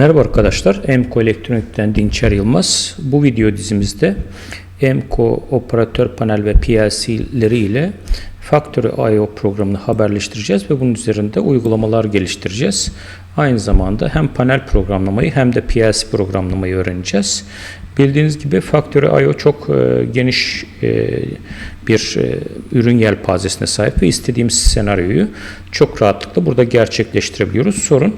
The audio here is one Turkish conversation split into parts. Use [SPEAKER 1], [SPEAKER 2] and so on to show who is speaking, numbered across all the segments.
[SPEAKER 1] Merhaba arkadaşlar, Emco Elektronik'ten Dinçer Yılmaz. Bu video dizimizde Emco operatör panel ve PLC'leri ile Factory I.O. programını haberleştireceğiz ve bunun üzerinde uygulamalar geliştireceğiz. Aynı zamanda hem panel programlamayı hem de PLC programlamayı öğreneceğiz. Bildiğiniz gibi Factory I.O. çok e, geniş e, bir e, ürün yelpazesine sahip ve istediğimiz senaryoyu çok rahatlıkla burada gerçekleştirebiliyoruz. Sorun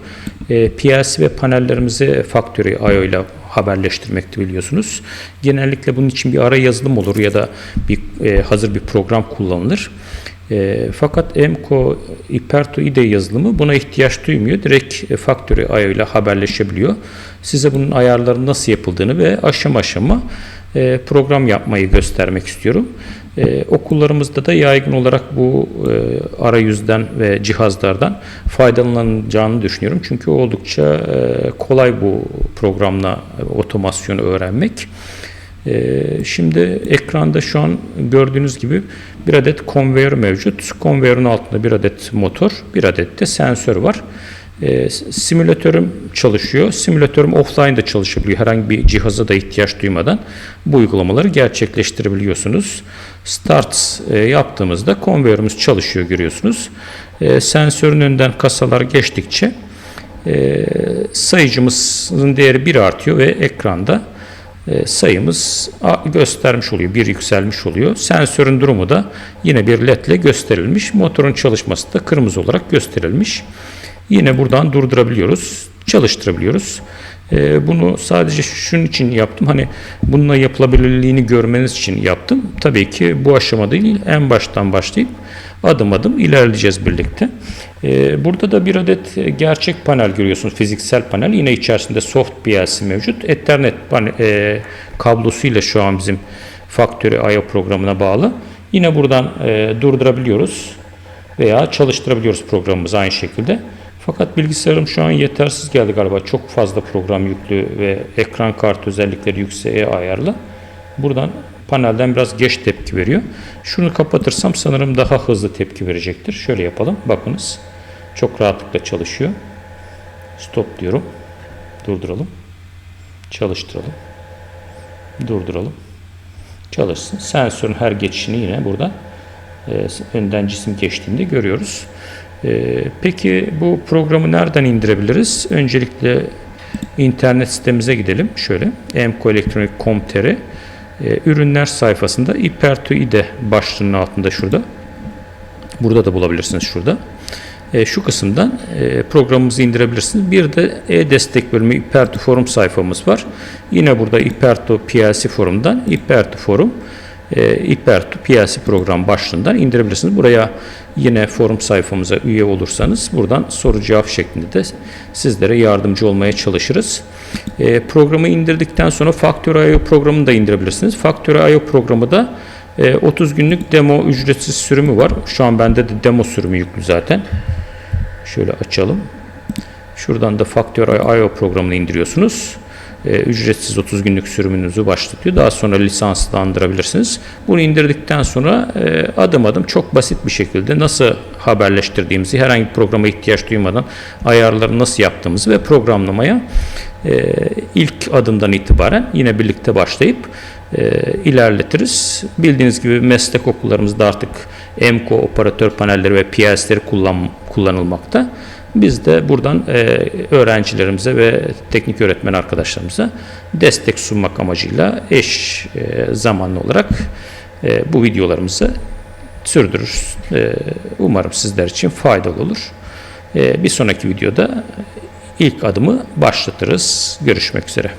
[SPEAKER 1] e, PLC ve panellerimizi Factory I.O. ile haberleştirmekte biliyorsunuz. Genellikle bunun için bir ara yazılım olur ya da bir e, hazır bir program kullanılır. E, fakat Emco Iperto IDE yazılımı buna ihtiyaç duymuyor. Direkt Factory IO ile haberleşebiliyor. Size bunun ayarlarının nasıl yapıldığını ve aşama aşama e, program yapmayı göstermek istiyorum. E, okullarımızda da yaygın olarak bu e, arayüzden ve cihazlardan faydalanacağını düşünüyorum. Çünkü oldukça e, kolay bu programla e, otomasyonu öğrenmek. Ee, şimdi ekranda şu an gördüğünüz gibi bir adet konveyör mevcut. Konveyörün altında bir adet motor, bir adet de sensör var. Ee, simülatörüm çalışıyor. Simülatörüm offline de çalışabiliyor. Herhangi bir cihaza da ihtiyaç duymadan bu uygulamaları gerçekleştirebiliyorsunuz. Start e, yaptığımızda konveyörümüz çalışıyor görüyorsunuz. E, sensörün önünden kasalar geçtikçe e, sayıcımızın değeri 1 artıyor ve ekranda sayımız göstermiş oluyor. Bir yükselmiş oluyor. Sensörün durumu da yine bir led ile gösterilmiş. Motorun çalışması da kırmızı olarak gösterilmiş. Yine buradan durdurabiliyoruz. Çalıştırabiliyoruz. E, bunu sadece şunun için yaptım. Hani bununla yapılabilirliğini görmeniz için yaptım. Tabii ki bu aşamada değil en baştan başlayıp adım adım ilerleyeceğiz birlikte. Ee, burada da bir adet gerçek panel görüyorsunuz. Fiziksel panel. Yine içerisinde soft PLC mevcut. Ethernet e, kablosuyla şu an bizim Factory IO programına bağlı. Yine buradan e, durdurabiliyoruz veya çalıştırabiliyoruz programımızı aynı şekilde. Fakat bilgisayarım şu an yetersiz geldi galiba. Çok fazla program yüklü ve ekran kartı özellikleri yükseğe ayarlı. Buradan panelden biraz geç tepki veriyor. Şunu kapatırsam sanırım daha hızlı tepki verecektir. Şöyle yapalım. Bakınız. Çok rahatlıkla çalışıyor. Stop diyorum. Durduralım. Çalıştıralım. Durduralım. Çalışsın. Sensörün her geçişini yine burada e, önden cisim geçtiğinde görüyoruz. E, peki bu programı nereden indirebiliriz? Öncelikle internet sitemize gidelim. Şöyle emcoelektronik.com.tr e, ürünler sayfasında Ipertuide başlığının altında şurada. Burada da bulabilirsiniz şurada. E, şu kısımdan e, programımızı indirebilirsiniz. Bir de e-destek bölümü Ipertu forum sayfamız var. Yine burada Ipertu PLC forumdan Ipertu forum e, Ipertu PLC program başlığından indirebilirsiniz. Buraya yine forum sayfamıza üye olursanız buradan soru cevap şeklinde de sizlere yardımcı olmaya çalışırız. E, programı indirdikten sonra Factory.io programını da indirebilirsiniz. Factory.io programı da 30 günlük demo ücretsiz sürümü var. Şu an bende de demo sürümü yüklü zaten. Şöyle açalım. Şuradan da Factor.io programını indiriyorsunuz. Ee, ücretsiz 30 günlük sürümünüzü başlatıyor. Daha sonra lisanslandırabilirsiniz. Bunu indirdikten sonra e, adım adım çok basit bir şekilde nasıl haberleştirdiğimizi, herhangi bir programa ihtiyaç duymadan ayarları nasıl yaptığımızı ve programlamaya e, ilk adımdan itibaren yine birlikte başlayıp e, ilerletiriz. Bildiğiniz gibi meslek okullarımızda artık EMCO operatör panelleri ve PLC'leri kullan, kullanılmakta. Biz de buradan e, öğrencilerimize ve teknik öğretmen arkadaşlarımıza destek sunmak amacıyla eş e, zamanlı olarak e, bu videolarımızı sürdürürüz. E, umarım sizler için faydalı olur. E, bir sonraki videoda ilk adımı başlatırız. Görüşmek üzere.